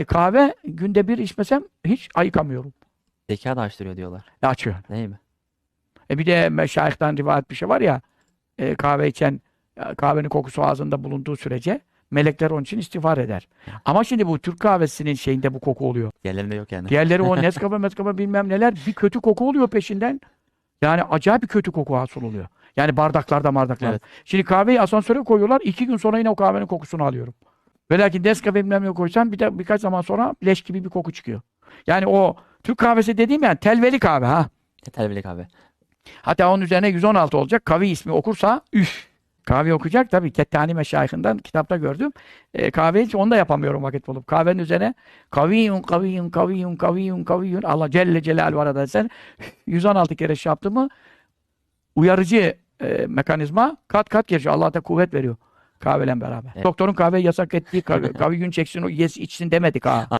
E, kahve günde bir içmesem hiç ayıkamıyorum. Zeka da açtırıyor diyorlar. E, açıyor. Değil mi? E bir de meşayihten rivayet bir şey var ya e, kahve içen e, kahvenin kokusu ağzında bulunduğu sürece melekler onun için istiğfar eder. Ama şimdi bu Türk kahvesinin şeyinde bu koku oluyor. Diğerlerinde yok yani. Diğerleri o Nescafe, Nescafe bilmem neler bir kötü koku oluyor peşinden. Yani acayip bir kötü koku hasıl oluyor. Yani bardaklarda bardaklarda. Evet. Şimdi kahveyi asansöre koyuyorlar. iki gün sonra yine o kahvenin kokusunu alıyorum. Ve lakin Nescafe bilmem ne koysam bir de birkaç zaman sonra leş gibi bir koku çıkıyor. Yani o Türk kahvesi dediğim yani telveli kahve ha. Telvelik abi. Hatta onun üzerine 116 olacak. Kavi ismi okursa üf. Kahve okuyacak tabii. Kettani Meşayihinden kitapta gördüm. E, kahveyi hiç onu da yapamıyorum vakit bulup. Kahvenin üzerine kaviyun kaviyun kaviyun kaviyun kaviyun Allah Celle Celal var arada sen 116 kere şey yaptı mı uyarıcı e, mekanizma kat kat geçiyor. Allah da kuvvet veriyor kahveyle beraber. Evet. Doktorun kahveyi yasak ettiği kahve, kahve gün çeksin o yes içsin demedik ha.